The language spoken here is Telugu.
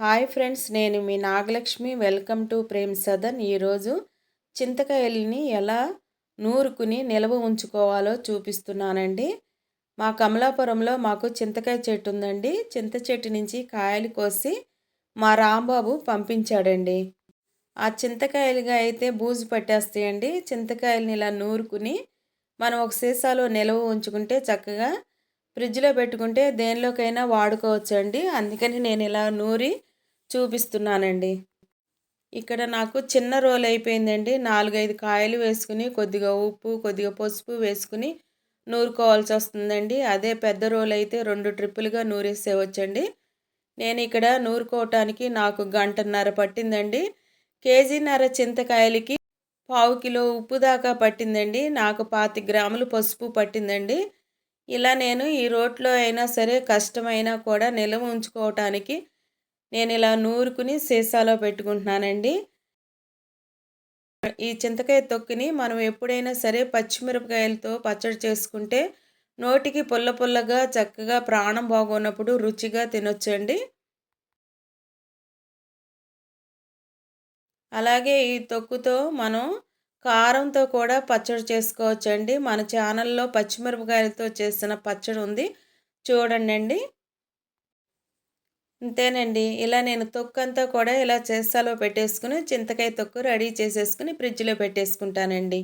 హాయ్ ఫ్రెండ్స్ నేను మీ Nagalakshmi. Welcome to Prem Sadan. ఈరోజు చింతకాయలని ఎలా నూరుకుని నిల్వ ఉంచుకోవాలో చూపిస్తున్నానండి. మా కమలాపురంలో మాకు చింతకాయ చెట్టు ఉందండి. చింత చెట్టు నుంచి కాయలు కోసి మా రాంబాబు పంపించాడండి. ఆ చింతకాయలుగా అయితే బూజు పట్టేస్తాయండి. చింతకాయలని ఇలా నూరుకుని మనం ఒక సీసాలో నిల్వ ఉంచుకుంటే చక్కగా ఫ్రిడ్జ్లో పెట్టుకుంటే దేనిలోకైనా వాడుకోవచ్చండి. అందుకని నేను ఇలా నూరి చూపిస్తున్నానండి. ఇక్కడ నాకు చిన్న రోల్ అయిపోయిందండి. నాలుగైదు కాయలు వేసుకుని కొద్దిగా ఉప్పు కొద్దిగా పసుపు వేసుకుని నూరుకోవాల్సి వస్తుందండి. అదే పెద్ద రోల్ అయితే రెండు ట్రిప్పులుగా నూరేసేవచ్చండి. నేను ఇక్కడ నూరుకోవటానికి నాకు గంటన్నర పట్టిందండి. కేజీన్నర చింతకాయలకి పావు కిలో ఉప్పు దాకా పట్టిందండి. నాకు పాతి గ్రాములు పసుపు పట్టిందండి. ఇలా నేను ఈ రోట్లో అయినా సరే కష్టమైనా కూడా నిల్వ ఉంచుకోవటానికి నేను ఇలా నూరుకుని సీసాలో పెట్టుకుంటున్నానండి. ఈ చింతకాయ తొక్కిని మనం ఎప్పుడైనా సరే పచ్చిమిరపకాయలతో పచ్చడి చేసుకుంటే నోటికి పుల్ల పుల్లగా చక్కగా ప్రాణం బాగున్నప్పుడు రుచిగా తినొచ్చండి. అలాగే ఈ తొక్కుతో మనం కారంతో కూడా పచ్చడి చేసుకోవచ్చండి. మన ఛానల్లో పచ్చిమిరపకాయలతో చేసిన పచ్చడి ఉంది. చూడండి అంతేనండి ఇలా నేను తొక్కంతా కూడా ఇలా చేసాలో పెట్టేసుకుని చింతకాయ తొక్కు రెడీ చేసేసుకుని ఫ్రిడ్జ్లో పెట్టేసుకుంటానండి.